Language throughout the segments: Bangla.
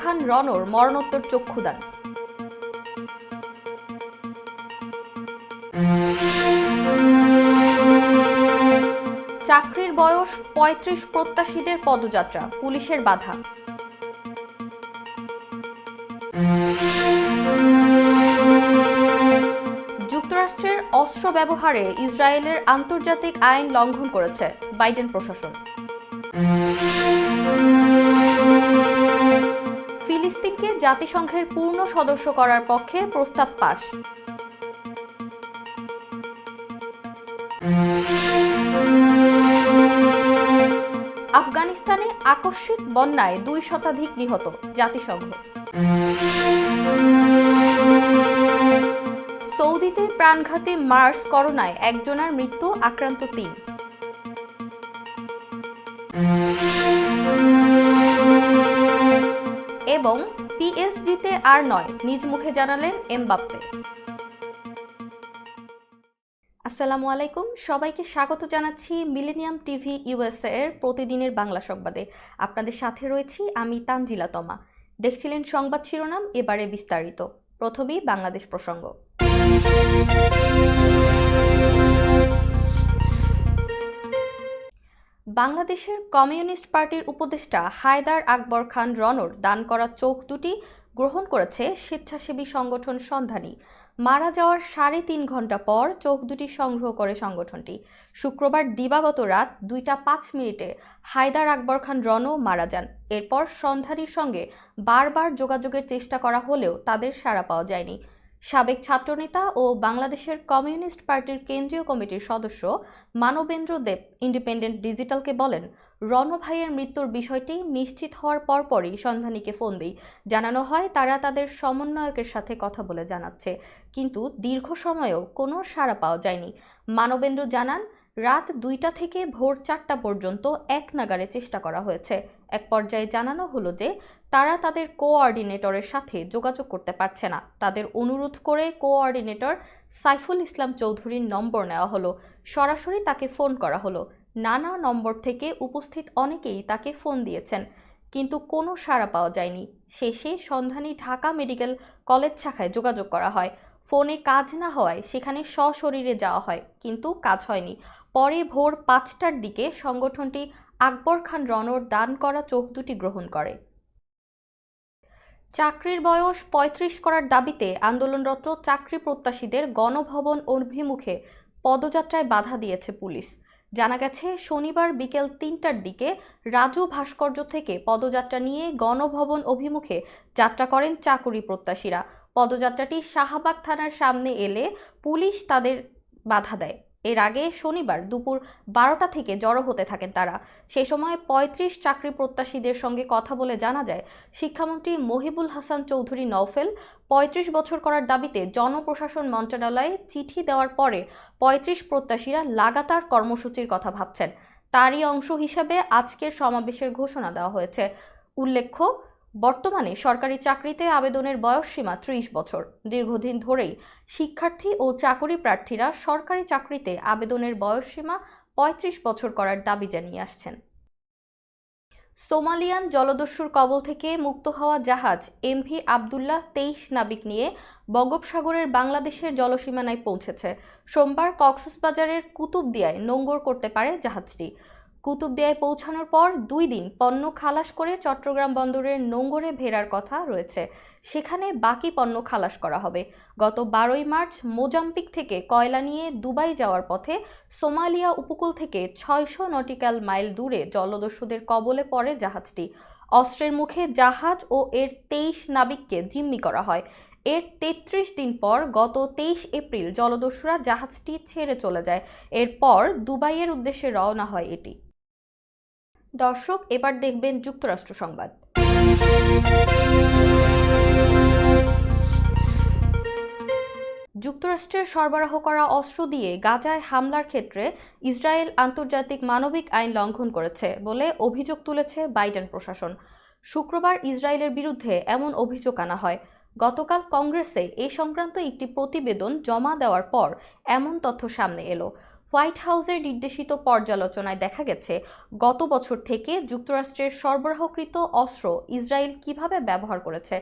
খান রনর মরণোত্তর চক্ষুদান। চাকরির বয়স পঁয়ত্রিশ প্রত্যাশীদের পদযাত্রা, পুলিশের বাধা। যুক্তরাষ্ট্রের অস্ত্র ব্যবহারে ইসরায়েলের আন্তর্জাতিক আইন লঙ্ঘন করেছে বাইডেন প্রশাসন। ফিলিস্তিনকে জাতিসংঘের পূর্ণ সদস্য করার পক্ষে প্রস্তাব পাশ। আফগানিস্তানে আকস্মিক বন্যায় দুই শতাধিক নিহত জাতিসংঘ। সৌদিতে প্রাণঘাতী মার্স করোনায় একজনের মৃত্যু আক্রান্ত তিন। এবং পিএসজিতে আর নয়, নিজ মুখে জানালেন এমবাপ্পে। আসসালামু আলাইকুম, সবাইকে স্বাগত জানাচ্ছি মিলেনিয়াম টিভি ইউএসএ এর প্রতিদিনের বাংলা সংবাদে। আপনাদের সাথে রয়েছি আমি তানজিলা তমা। দেখছিলেন সংবাদ শিরোনাম, এবারে বিস্তারিত। প্রথমেই বাংলাদেশ প্রসঙ্গ। বাংলাদেশের কমিউনিস্ট পার্টির উপদেষ্টা হায়দার আকবর খান রনর দান করা চোখ দুটি গ্রহণ করেছে স্বেচ্ছাসেবী সংগঠন সন্ধানী। মারা যাওয়ার সাড়ে তিন ঘণ্টা পর চোখ দুটি সংগ্রহ করে সংগঠনটি। শুক্রবার দিবাগত রাত দুইটা পাঁচ মিনিটে হায়দার আকবর খান রনও মারা যান। এরপর সন্ধানীর সঙ্গে বারবার যোগাযোগের চেষ্টা করা হলেও তাদের সাড়া পাওয়া যায়নি। সাবেক ছাত্রনেতা ও বাংলাদেশের কমিউনিস্ট পার্টির কেন্দ্রীয় কমিটির সদস্য মানবেন্দ্র দেব ইন্ডিপেন্ডেন্ট ডিজিটালকে বলেন, রণ ভাইয়ের মৃত্যুর বিষয়টি নিশ্চিত হওয়ার পরপরই সন্ধানীকে ফোন দিই। জানানো হয়, তারা তাদের সমন্বয়কের সাথে কথা বলে জানাচ্ছে, কিন্তু দীর্ঘ সময়েও কোনো সাড়া পাওয়া যায়নি। মানবেন্দ্র জানান, রাত দুইটা থেকে ভোর চারটা পর্যন্ত এক নাগারে চেষ্টা করা হয়েছে। এক পর্যায়ে জানানো হলো যে, তারা তাদের কোঅর্ডিনেটরের সাথে যোগাযোগ করতে পারছে না। তাদের অনুরোধ করে কোঅর্ডিনেটর সাইফুল ইসলাম চৌধুরীর নম্বর নেওয়া হলো। সরাসরি তাকে ফোন করা হলো। নানা নম্বর থেকে উপস্থিত অনেকেই তাকে ফোন দিয়েছেন, কিন্তু কোনো সাড়া পাওয়া যায়নি। শেষে সন্ধানী ঢাকা মেডিকেল কলেজ শাখায় যোগাযোগ করা হয়। ফোনে কাজ না হওয়ায় সেখানে সশরীরে যাওয়া হয়, কিন্তু কাজ হয়নি। পরে ভোর পাঁচটার দিকে সংগঠনটি আকবর খান রনর দান করা চোখ দুটি গ্রহণ করে। চাকরির বয়স পঁয়ত্রিশ করার দাবিতে আন্দোলনরত চাকরি প্রত্যাশীদের গণভবন অভিমুখে পদযাত্রায় বাধা দিয়েছে পুলিশ। জানা গেছে, শনিবার বিকেল তিনটার দিকে রাজু ভাস্কর্য থেকে পদযাত্রা নিয়ে গণভবন অভিমুখে যাত্রা করেন চাকুরি প্রত্যাশীরা। পদযাত্রাটি শাহবাগ থানার সামনে এলে পুলিশ তাদের বাধা দেয়। এর আগে শনিবার দুপুর বারোটা থেকে জড়ো হতে থাকেন তারা। সে সময় পঁয়ত্রিশ চাকরি প্রত্যাশীদের সঙ্গে কথা বলে জানা যায়, শিক্ষামন্ত্রী মহিবুল হাসান চৌধুরী নওফেল পঁয়ত্রিশ বছর করার দাবিতে জনপ্রশাসন মন্ত্রণালয়ে চিঠি দেওয়ার পরে পঁয়ত্রিশ প্রত্যাশীরা লাগাতার কর্মসূচির কথা ভাবছেন। তারই অংশ হিসেবে আজকের সমাবেশের ঘোষণা দেওয়া হয়েছে। উল্লেখ্য বর্তমানে সরকারি চাকরিতে আবেদনের বয়সসীমা ত্রিশ বছর। দীর্ঘদিন ধরেই শিক্ষার্থী ও চাকরি প্রার্থীরা সরকারি চাকরিতে আবেদনের বয়সসীমা পঁয়ত্রিশ বছর করার দাবি জানিয়ে আসছেন। সোমালিয়ান জলদস্যুর কবল থেকে মুক্ত হওয়া জাহাজ এমভি আবদুল্লাহ তেইশ নাবিক নিয়ে বঙ্গোপসাগরের বাংলাদেশের জলসীমানায় পৌঁছেছে। সোমবার কক্সবাজারের কুতুবদিয়ায় নোঙ্গর করতে পারে জাহাজটি। কুতুবদিয়ায় পৌঁছানোর পর দুই দিন পণ্য খালাস করে চট্টগ্রাম বন্দরের নোঙ্গরে ভেড়ার কথা রয়েছে। সেখানে বাকি পণ্য খালাস করা হবে। গত বারোই মার্চ মোজাম্পিক থেকে কয়লা নিয়ে দুবাই যাওয়ার পথে সোমালিয়া উপকূল থেকে ছয়শো নটিক্যাল মাইল দূরে জলদস্যুদের কবলে পড়ে জাহাজটি। অস্ত্রের মুখে জাহাজ ও এর তেইশ নাবিককে জিম্মি করা হয়। এর তেত্রিশ দিন পর গত তেইশ এপ্রিল জলদস্যুরা জাহাজটি ছেড়ে চলে যায়। এরপর দুবাইয়ের উদ্দেশ্যে রওনা হয় এটি। দর্শক, এবার দেখবেন যুক্তরাষ্ট্র সংবাদ। যুক্তরাষ্ট্রের সরবরাহ করা অস্ত্র দিয়ে গাজায় হামলার ক্ষেত্রে ইসরায়েল আন্তর্জাতিক মানবিক আইন লঙ্ঘন করেছে বলে অভিযোগ তুলেছে বাইডেন প্রশাসন। শুক্রবার ইসরায়েলের বিরুদ্ধে এমন অভিযোগ আনা হয়। গতকাল কংগ্রেসে এ সংক্রান্ত একটি প্রতিবেদন জমা দেওয়ার পর এমন তথ্য সামনে এলো। হোয়াইট হাউসের নির্দেশিত পর্যালোচনায় দেখা গেছে, গত বছর থেকে যুক্তরাষ্ট্রের সরবরাহকৃত অস্ত্র ইসরায়েল কীভাবে ব্যবহার করেছে,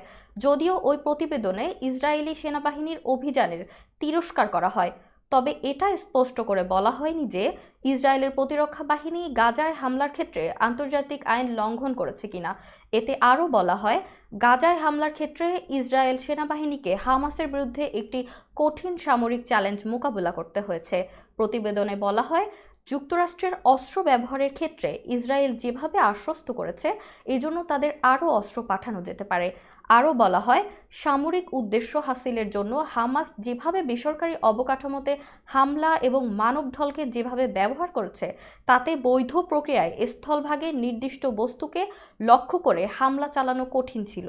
যদিও ওই প্রতিবেদনে ইসরায়েলি সেনাবাহিনীর অভিযানের তিরস্কার করা হয়। তবে এটা স্পষ্ট করে বলা হয়নি যে ইসরায়েলের প্রতিরক্ষা বাহিনী গাজায় হামলার ক্ষেত্রে আন্তর্জাতিক আইন লঙ্ঘন করেছে কিনা। এতে আরও বলা হয়, গাজায় হামলার ক্ষেত্রে ইসরায়েল সেনাবাহিনীকে হামাসের বিরুদ্ধে একটি কঠিন সামরিক চ্যালেঞ্জ মোকাবিলা করতে হয়েছে। প্রতিবেদনে বলা হয়, যুক্তরাষ্ট্রের অস্ত্র ব্যবহারের ক্ষেত্রে ইসরায়েল যেভাবে আশ্বস্ত করেছে, এজন্য তাদের আরও অস্ত্র পাঠানো যেতে পারে। আরও বলা হয়, সামরিক উদ্দেশ্য হাসিলের জন্য হামাস যেভাবে বেসরকারি অবকাঠামোতে হামলা এবং মানবঢলকে যেভাবে ব্যবহার করেছে, তাতে বৈধ প্রক্রিয়ায় স্থলভাগে নির্দিষ্ট বস্তুকে লক্ষ্য করে হামলা চালানো কঠিন ছিল।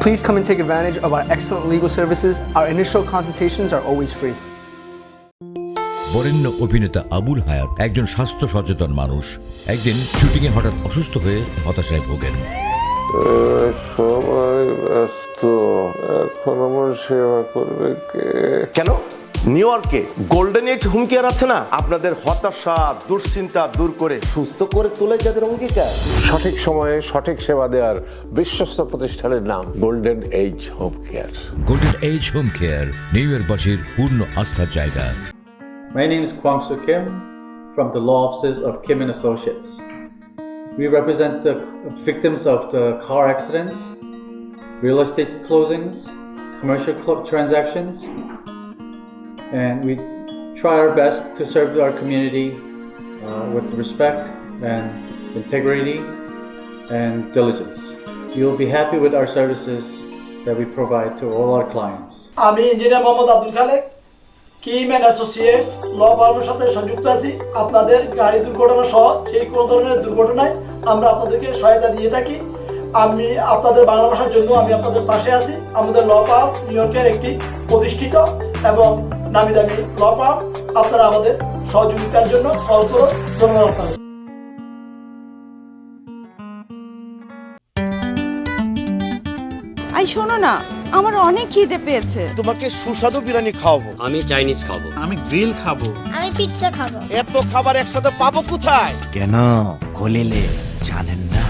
Please come and take advantage of our excellent legal services. Our initial consultations are always free. বরেণ্য অভিনেতা আবুল হায়াত একজন স্বাস্থ্য সচেতন মানুষ একদিন শুটিংয়ে হঠাৎ অসুস্থ হয়ে হতাশায় ভোগেন সবাই ব্যস্ত এখন আমার সেবা করবে কে কেন নিউ ইয়র্কে গোল্ডেন এজ হুমকি আছে না? আপনাদের হতাশা দুশ্চিন্তা দূর করে সুস্থ করে তোলে যাদের অঙ্গীকার। সঠিক সময়ে সঠিক সেবা দেওয়ার বিশ্বস্ত প্রতিষ্ঠানের নাম golden age home care golden age home care New York বাসীর পূর্ণ আস্থার জায়গা। My name is Kwang Su Kim from the law offices of Kim and associates we represent the victims of the car accidents real estate closings commercial transactions and we try our best to serve our community uh, with respect and integrity and diligence. You'll be happy with our services that we provide to all our clients. আমি engineer Mohammad Abdul Khalek Kim and associates law ফার্মের সাথে সংযুক্ত আছি আপনাদের গাড়ি দুর্ঘটনা সহ সেই কোনো ধরনের দুর্ঘটনায় আমরা আপনাদেরকে থাকি আমি আপনাদের বাংলা ভাষার জন্য আমি আপনাদের পাশে আছি। আমাদের ল ফার্ম নিউ ইয়র্কের একটি প্রতিষ্ঠিত এবং নামি দামি ল ফার্ম আপনারা আমাদের সহযোগিতার জন্য কল করুন। ধন্যবাদ আপনাদের। আই শোনো না আমার অনেক খিদে পেয়েছে। তোমাকে সুস্বাদু বিরিয়ানি খাওয়াবো। আমি চাইনিজ খাব। আমি গ্রিল খাব। আমি পিৎজা খাব। এত খাবার একসাথে পাবো কোথায়? কেন? খলিলে জানেন না।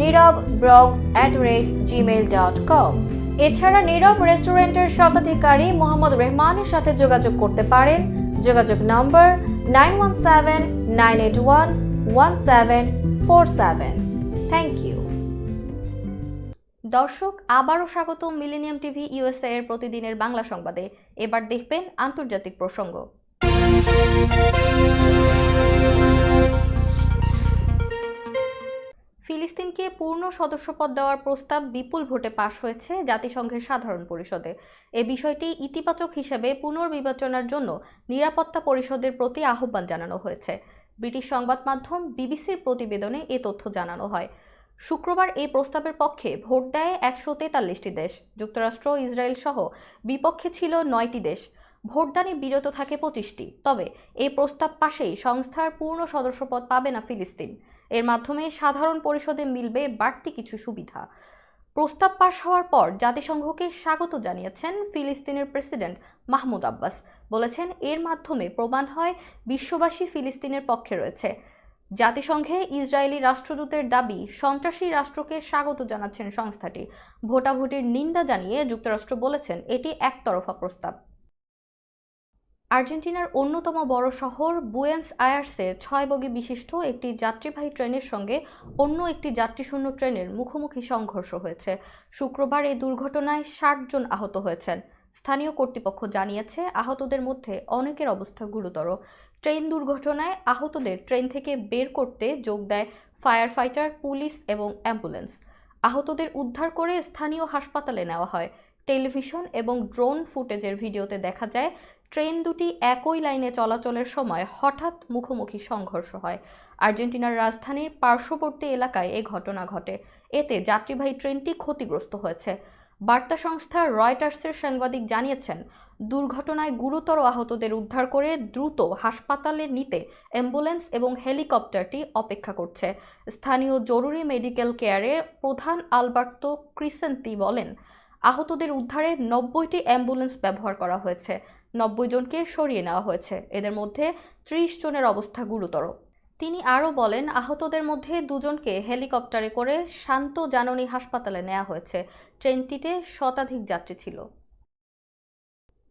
Nirab Bronx at rate Gmail dot com এছাড়া নীরব রেস্টুরেন্টের স্বত্বাধিকারী মোহাম্মদ রেহমানের সাথে যোগাযোগ করতে পারেন। যোগাযোগ number nine one seven nine eight one one seven four seven thank you দর্শক, আবারও স্বাগত মিলেনিয়াম টিভি ইউএসএ এর প্রতিদিনের বাংলা সংবাদে। এবার দেখবেন আন্তর্জাতিক প্রসঙ্গ। ফিলিস্তিনকে পূর্ণ সদস্যপদ দেওয়ার প্রস্তাব বিপুল ভোটে পাশ হয়েছে জাতিসংঘের সাধারণ পরিষদে। এ বিষয়টি ইতিবাচক হিসেবে পুনর্বিবেচনার জন্য নিরাপত্তা পরিষদের প্রতি আহ্বান জানানো হয়েছে। ব্রিটিশ সংবাদ মাধ্যম বিবিসির প্রতিবেদনে এ তথ্য জানানো হয়। শুক্রবার এই প্রস্তাবের পক্ষে ভোট দেয় একশো তেতাল্লিশটি দেশ। যুক্তরাষ্ট্র, ইসরায়েল সহ বিপক্ষে ছিল নয়টি দেশ। ভোটদানে বিরত থাকে পঁচিশটি। তবে এই প্রস্তাব পাশেই সংস্থার পূর্ণ সদস্যপদ পাবে না ফিলিস্তিন। এর মাধ্যমে সাধারণ পরিষদে মিলবে বাড়তি কিছু সুবিধা। প্রস্তাব পাশ হওয়ার পর জাতিসংঘকে স্বাগত জানিয়েছেন ফিলিস্তিনের প্রেসিডেন্ট মাহমুদ আব্বাস। বলেছেন, এর মাধ্যমে প্রমাণ হয় বিশ্ববাসী ফিলিস্তিনের পক্ষে রয়েছে। জাতিসংঘে ইসরায়েলি রাষ্ট্রদূতের দাবি, সন্ত্রাসী রাষ্ট্রকে স্বাগত জানাচ্ছেন সংস্থাটি। ভোটাভুটির নিন্দা জানিয়ে যুক্তরাষ্ট্র বলেছেন, এটি একতরফা প্রস্তাব। আর্জেন্টিনার অন্যতম বড় শহর বুয়েন্স আয়ার্সে ছয় বগি বিশিষ্ট একটি যাত্রীবাহী ট্রেনের সঙ্গে অন্য একটি যাত্রীশূন্য ট্রেনের মুখোমুখি সংঘর্ষ হয়েছে। শুক্রবার এই দুর্ঘটনায় ষাট জন আহত হয়েছেন। স্থানীয় কর্তৃপক্ষ জানিয়েছে, আহতদের মধ্যে অনেকের অবস্থা গুরুতর। ট্রেন দুর্ঘটনায় আহতদের ট্রেন থেকে বের করতে যোগ দেয় ফায়ার ফাইটার পুলিশ এবং অ্যাম্বুলেন্স। আহতদের উদ্ধার করে স্থানীয় হাসপাতালে নেওয়া হয়। টেলিভিশন এবং ড্রোন ফুটেজের ভিডিওতে দেখা যায়, ট্রেন দুটি একই লাইনে চলাচলের সময় হঠাৎ মুখোমুখি সংঘর্ষ হয়। আর্জেন্টিনার রাজধানীর পার্শ্ববর্তী এলাকায় এ ঘটনা ঘটে। এতে যাত্রীবাহী ট্রেনটি ক্ষতিগ্রস্ত হয়েছে। বার্তা সংস্থা রয়টার্সের সাংবাদিক জানিয়েছেন, দুর্ঘটনায় গুরুতর আহতদের উদ্ধার করে দ্রুত হাসপাতালে নিতে অ্যাম্বুলেন্স এবং হেলিকপ্টারটি অপেক্ষা করছে। স্থানীয় জরুরি মেডিকেল কেয়ারে প্রধান আলবার্তো ক্রিসেন্তি বলেন আহতদের উদ্ধারে নব্বইটি অ্যাম্বুলেন্স ব্যবহার করা হয়েছে। নব্বই জনকে সরিয়ে নেওয়া হয়েছে। এদের মধ্যে ত্রিশ জনের অবস্থা গুরুতর। তিনি আরও বলেন, আহতদের মধ্যে দুজনকে হেলিকপ্টারে করে শান্ত জাননী হাসপাতালে নেওয়া হয়েছে। ট্রেনটিতে শতাধিক যাত্রী ছিল।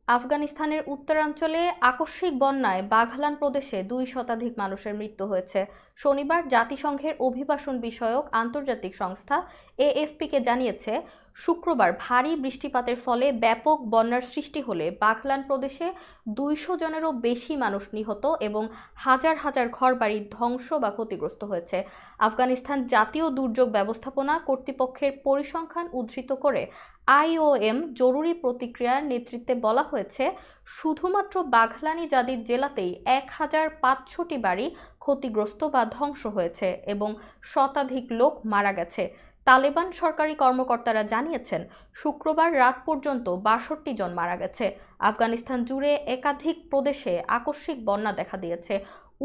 আফগানিস্তানের উত্তরাঞ্চলে আকস্মিক বন্যায় বাঘলান প্রদেশে দুই শতাধিক মানুষের মৃত্যু হয়েছে। শনিবার জাতিসংঘের অভিবাসন বিষয়ক আন্তর্জাতিক সংস্থা এএফপিকে জানিয়েছে, শুক্রবার ভারী বৃষ্টিপাতের ফলে ব্যাপক বন্যার সৃষ্টি হলে বাঘলান প্রদেশে দুইশো জনেরও বেশি মানুষ নিহত এবং হাজার হাজার ঘরবাড়ি ধ্বংস বা ক্ষতিগ্রস্ত হয়েছে। আফগানিস্তান জাতীয় দুর্যোগ ব্যবস্থাপনা কর্তৃপক্ষের পরিসংখ্যান উদ্ধৃত করে আইওএম জরুরি প্রতিক্রিয়ার নেতৃত্বে বলা হয়েছে, শুধুমাত্র বাঘলানি জাদির জেলাতেই এক হাজার পাঁচশোটি বাড়ি ক্ষতিগ্রস্ত বা ধ্বংস হয়েছে এবং শতাধিক লোক মারা গেছে। তালেবান সরকারি কর্মকর্তারা জানিয়েছেন, শুক্রবার রাত পর্যন্ত বাষট্টি জন মারা গেছে। আফগানিস্তান জুড়ে একাধিক প্রদেশে আকস্মিক বন্যা দেখা দিয়েছে।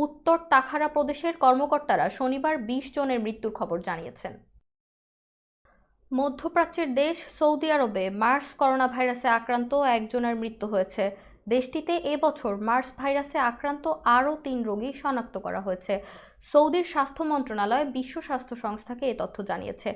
উত্তর তাখারা প্রদেশের কর্মকর্তারা শনিবার বিশ জনের মৃত্যুর খবর জানিয়েছেন। মধ্যপ্রাচ্যের দেশ সৌদি আরবে মার্স করোনা ভাইরাসে আক্রান্ত একজনের মৃত্যু হয়েছে। দেশটিতে এবছর মার্স ভাইরাসে আক্রান্ত আরও তিন রোগী শনাক্ত করা হয়েছে। সৌদির স্বাস্থ্য মন্ত্রণালয় বিশ্ব স্বাস্থ্য সংস্থাকে এ তথ্য জানিয়েছে।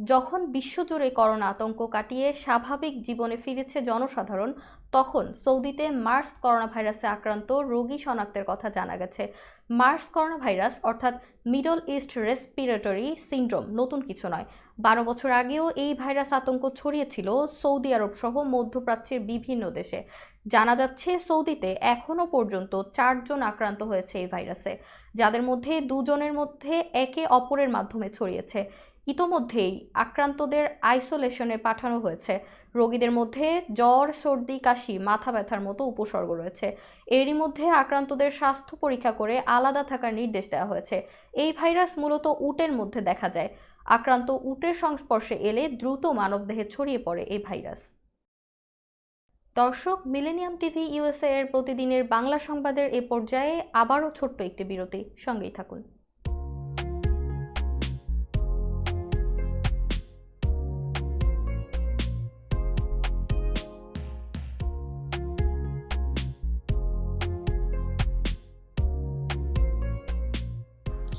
যখন বিশ্বজুড়ে করোনা আতঙ্ক কাটিয়ে স্বাভাবিক জীবনে ফিরেছে জনসাধারণ, তখন সৌদিতে মার্স করোনা ভাইরাসে আক্রান্ত রোগী শনাক্তের কথা জানা গেছে। মার্স করোনা ভাইরাস অর্থাৎ মিডল ইস্ট রেসপিরেটরি সিন্ড্রোম, নতুন কিছু নয়। বারো বছর আগেও এই ভাইরাস আতঙ্ক ছড়িয়েছিল সৌদি আরব সহ মধ্যপ্রাচ্যের বিভিন্ন দেশে। জানা যাচ্ছে, সৌদিতে এখনও পর্যন্ত চারজন আক্রান্ত হয়েছে এই ভাইরাসে, যাদের মধ্যে দুজনের মধ্যে একে অপরের মাধ্যমে ছড়িয়েছে। ইতোমধ্যেই আক্রান্তদের আইসোলেশনে পাঠানো হয়েছে। রোগীদের মধ্যে জ্বর, সর্দি, কাশি, মাথা ব্যথার মতো উপসর্গ রয়েছে। এরই মধ্যে আক্রান্তদের স্বাস্থ্য পরীক্ষা করে আলাদা থাকার নির্দেশ দেওয়া হয়েছে। এই ভাইরাস মূলত উটের মধ্যে দেখা যায়। আক্রান্ত উটের সংস্পর্শে এলে দ্রুত মানবদেহে ছড়িয়ে পড়ে এই ভাইরাস। দর্শক, মিলেনিয়াম টিভি ইউএসএ এর প্রতিদিনের বাংলা সংবাদের এ পর্যায়ে আবারও ছোট্ট একটি বিরতি। সঙ্গেই থাকুন।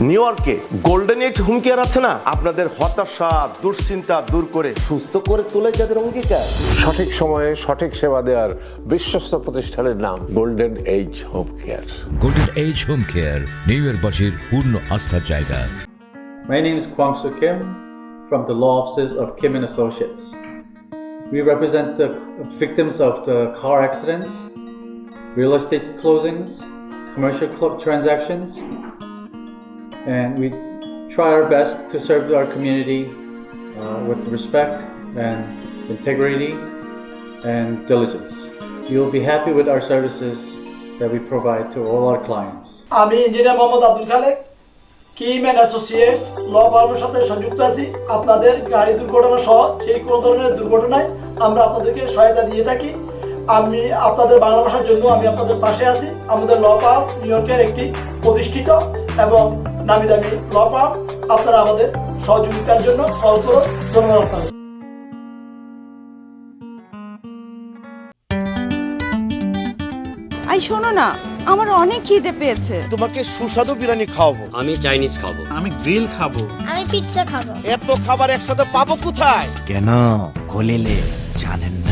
নিউ ইয়র্কে গোল্ডেন এজ হুমকি আর আছে না? আপনাদের হতাশা দুশ্চিন্তা দূর করে। সুস্থ করে তুলে যাদের অঙ্গীকার। সঠিক সময়ে সঠিক সেবা দেওয়ার বিশ্বস্ত প্রতিষ্ঠানের নাম golden age home care golden age home care New York বাসীর পূর্ণ আস্থার জায়গা। My name is Kwang Su Kim from the law offices of Kim and associates we represent the victims of the car accidents real estate closings commercial transactions and we try our best to serve our community uh, with respect and integrity and diligence. You'll be happy with our services that we provide to all our clients. আমি engineer Mohammad Abdul Khalek Kim and associates law ফার্মের সাথে সংযুক্ত আছি আপনাদের গাড়ি দুর্ঘটনা সহ সেই কোনো ধরনের দুর্ঘটনায় আমরা আপনাদেরকে সহায়তা দিয়ে থাকি আমি আপনাদের বাংলা ভাষার জন্য আমি আপনাদের পাশে আছি। আমাদের ল ফার্ম নিউ ইয়র্কের একটি প্রতিষ্ঠিত এবং নামি দামি ল ফার্ম আপনারা আমাদের সহযোগিতার জন্য কল করুন। ধন্যবাদ আপনাদের। আই শোনো না আমার অনেক খিদে পেয়েছে। তোমাকে সুস্বাদু বিরিয়ানি খাওয়াবো। আমি চাইনিজ খাব। আমি গ্রিল খাব। আমি পিৎজা খাব। এত খাবার একসাথে পাবো কোথায়? কেন? খলিলে জানেন না।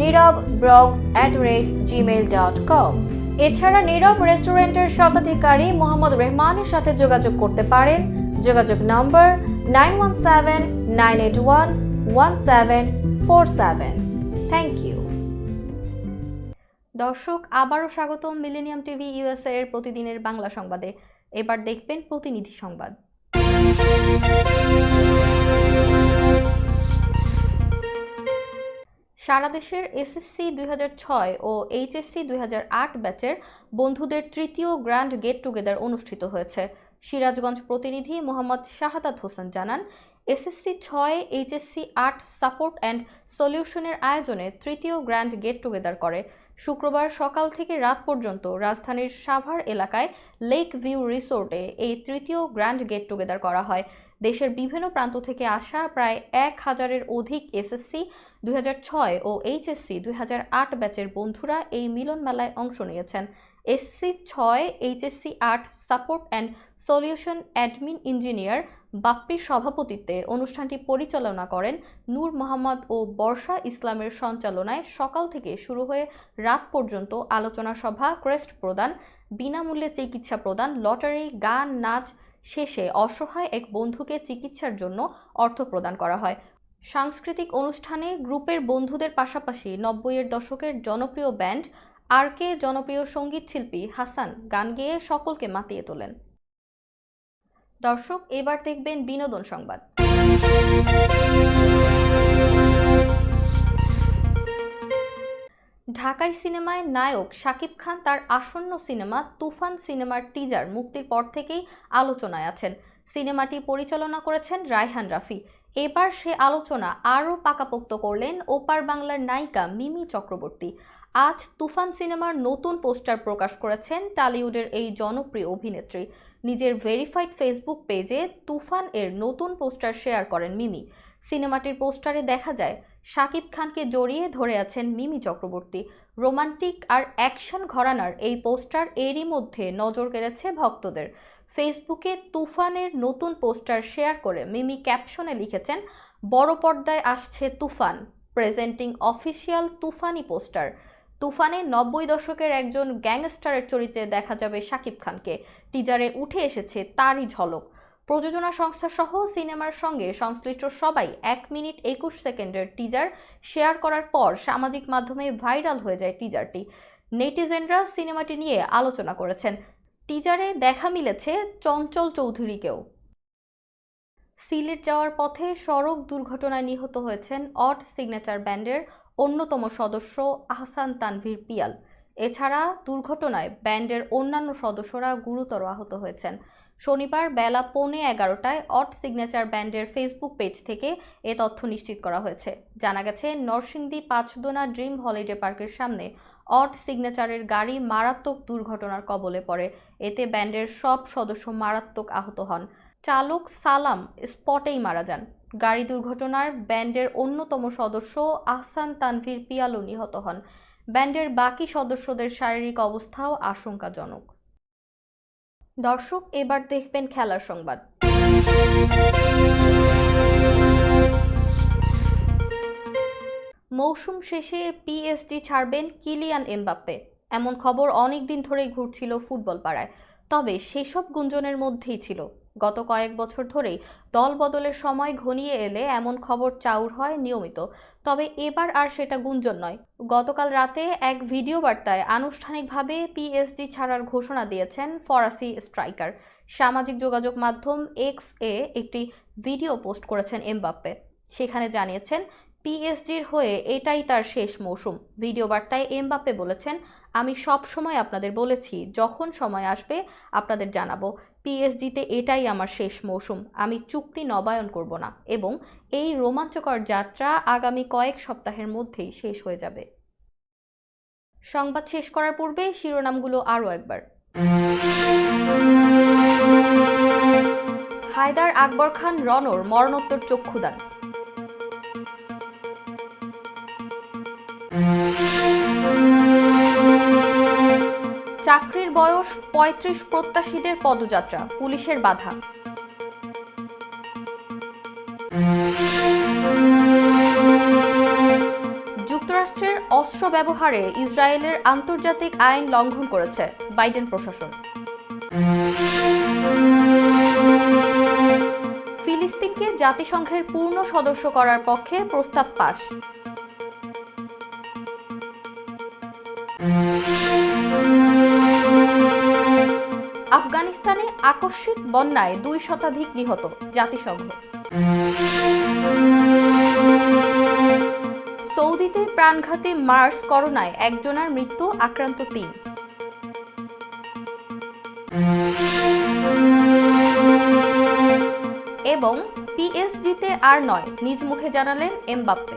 Nirab Bronx at rate Gmail dot com এছাড়া নীরব রেস্টুরেন্টের শতাধিকারী মোহাম্মদ রহমানের সাথে যোগাযোগ করতে পারেন। যোগাযোগ number nine one seven nine eight one one seven four seven thank you দর্শক, আবারও স্বাগতম মিলেনিয়াম টিভি ইউএসএ এর প্রতিদিনের বাংলা সংবাদে। এবার দেখবেন প্রতিনিধি সংবাদ। সারা দেশের এসএসসি দুই হাজার ছয় ও এইচএসসি দুই হাজার আট ব্যাচের বন্ধুদের তৃতীয় গ্র্যান্ড গেট টুগেদার অনুষ্ঠিত হয়েছে। সিরাজগঞ্জ প্রতিনিধি মোহাম্মদ শাহাদাত হোসেন জানান, এসএসসি ছয়, এইচএসসি আট সাপোর্ট অ্যান্ড সলিউশনের আয়োজনে তৃতীয় গ্র্যান্ড গেট টুগেদার করে। শুক্রবার সকাল থেকে রাত পর্যন্ত রাজধানীর সাভার এলাকায় লেক ভিউ রিসোর্টে এই তৃতীয় গ্র্যান্ড গেট টুগেদার করা হয়। দেশের বিভিন্ন প্রান্ত থেকে আসা প্রায় এক হাজারের অধিক এসএসসি দুই হাজার ছয় ও এইচএসসি দুই হাজার আট ব্যাচের বন্ধুরা এই মিলন মেলায় অংশ নিয়েছেন। এসসি ছয় এইচএসসি আট, support and solution admin engineer বাপ্পির সভাপতিত্বে অনুষ্ঠানটি পরিচালনা করেন নূর মোহাম্মদ ও বর্ষা ইসলামের সঞ্চালনায় সকাল থেকে শুরু হয়ে রাত পর্যন্ত আলোচনা সভা, ক্রেস্ট প্রদান, বিনামূল্যে চিকিৎসা প্রদান, লটারি, গান, নাচ শেষে অসহায় এক বন্ধুকে চিকিৎসার জন্য অর্থ প্রদান করা হয়। সাংস্কৃতিক অনুষ্ঠানে গ্রুপের বন্ধুদের পাশাপাশি নব্বইয়ের দশকের জনপ্রিয় ব্যান্ড আর কে জনপ্রিয় সংগীত শিল্পী হাসান গান গেয়ে সকলকে মাতিয়ে তোলেন। দর্শক, এবার দেখবেন বিনোদন সংবাদ। ঢাকাই সিনেমায় নায়ক শাকিব খান তার আসন্ন সিনেমা তুফান সিনেমার টিজার মুক্তির পর থেকেই আলোচনায় আছেন। সিনেমাটি পরিচালনা করেছেন রায়হান রাফি। এবার সে আলোচনা আরও পাকাপোক্ত করলেন ওপার বাংলার নায়িকা মিমি চক্রবর্তী। আজ তুফান সিনেমার নতুন পোস্টার প্রকাশ করেছেন টালিউডের এই জনপ্রিয় অভিনেত্রী। নিজের ভেরিফাইড ফেসবুক পেজে তুফান এর নতুন পোস্টার শেয়ার করেন মিমি। সিনেমাটির পোস্টারে দেখা যায় শাকিব খানকে জড়িয়ে ধরে আছেন মিমি চক্রবর্তী। রোমান্টিক আর অ্যাকশন ঘরানার এই পোস্টার এরই মধ্যে নজর কেড়েছে ভক্তদের। ফেসবুকে তুফানের নতুন পোস্টার শেয়ার করে মিমি ক্যাপশনে লিখেছেন, বড় পর্দায় আসছে তুফান, প্রেজেন্টিং অফিসিয়াল তুফানি পোস্টার। তুফানে নব্বই দশকের একজন গ্যাংস্টারের চরিত্রে দেখা যাবে শাকিব খানকে। টিজারে উঠে এসেছে তারই ঝলক। প্রযোজনা সংস্থা সহ সিনেমার সঙ্গে সংশ্লিষ্ট সবাই এক মিনিট একুশ সেকেন্ডের টিজার শেয়ার করার পর সামাজিক মাধ্যমে ভাইরাল হয়ে যায় টিজারটি। নেটিজেনরা সিনেমাটি নিয়ে আলোচনা করেছেন। টিজারে দেখা মিলেছে চঞ্চল চৌধুরীকেও। সিলেট যাওয়ার পথে সড়ক দুর্ঘটনায় নিহত হয়েছেন অড সিগনেচার ব্যান্ডের অন্যতম সদস্য আহসান তানভীর পিয়াল। এছাড়া দুর্ঘটনায় ব্যান্ডের অন্যান্য সদস্যরা গুরুতর আহত হয়েছেন। শনিবার বেলা পৌনে এগারোটায় অট সিগনেচার ব্যান্ডের ফেসবুক পেজ থেকে এ তথ্য নিশ্চিত করা হয়েছে। জানা গেছে, নরসিংদী পাঁচদোনা ড্রিম হলিডে পার্কের সামনে অট সিগনেচারের গাড়ি মারাত্মক দুর্ঘটনার কবলে পড়ে। এতে ব্যান্ডের সব সদস্য মারাত্মক আহত হন। চালক সালাম স্পটেই মারা যান। গাড়ি দুর্ঘটনার ব্যান্ডের অন্যতম সদস্য আহসান তানভীর পিয়ালও নিহত হন। ব্যান্ডের বাকি সদস্যদের শারীরিক অবস্থাও আশঙ্কাজনক। দর্শক, এবার দেখবেন খেলার সংবাদ। মৌসুম শেষে পিএসজি ছাড়বেন কিলিয়ান এমবাপ্পে। এমন খবর অনেক দিন ধরেই ঘুরছিল ফুটবল পাড়ায়। তবে সেসব গুঞ্জনের মধ্যেই ছিল গত কয়েক বছর ধরেই দল বদলের সময় ঘনিয়ে এলে এমন খবর চাউর হয় নিয়মিত। তবে এবার আর সেটা গুঞ্জন নয়। গতকাল রাতে এক ভিডিও বার্তায় আনুষ্ঠানিকভাবে পিএসজি ছাড়ার ঘোষণা দিয়েছেন ফরাসি স্ট্রাইকার। সামাজিক যোগাযোগ মাধ্যম এক্স এ একটি ভিডিও পোস্ট করেছেন এমবাপ্পে। সেখানে জানিয়েছেন পিএসজির হয়ে এটাই তার শেষ মৌসুম। ভিডিও বার্তায় এমবাপ্পে বলেছেন, আমি সব সময় আপনাদের বলেছি, যখন সময় আসবে আপনাদের জানাব। পিএসজিতে এটাই আমার শেষ মৌসুম। আমি চুক্তি নবায়ন করব না এবং এই রোমাঞ্চকর যাত্রা আগামী কয়েক সপ্তাহের মধ্যেই শেষ হয়ে যাবে। সংবাদ শেষ করার পূর্বে শিরোনামগুলো আরও একবার। হায়দার আকবর খান রনর মরণোত্তর চক্ষুদান। চাকরির বয়স পঁয়ত্রিশ প্রত্যাশীদের পদযাত্রা, পুলিশের বাধা। যুক্তরাষ্ট্রের অস্ত্র ব্যবহারে ইসরায়েলের আন্তর্জাতিক আইন লঙ্ঘন করেছে বাইডেন প্রশাসন। ফিলিস্তিনকে জাতিসংঘের পূর্ণ সদস্য করার পক্ষে প্রস্তাব পাশ আফগানিস্তানে আকস্মিক বন্যায় দুই শতাধিক নিহত জাতিসংঘ। সৌদিতে প্রাণঘাতী মার্স করোনায় একজনের মৃত্যু, আক্রান্ত তিন। এবং পিএসজিতে আর নয়, নিজ মুখে জানালেন এমবাপ্পে।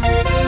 thank you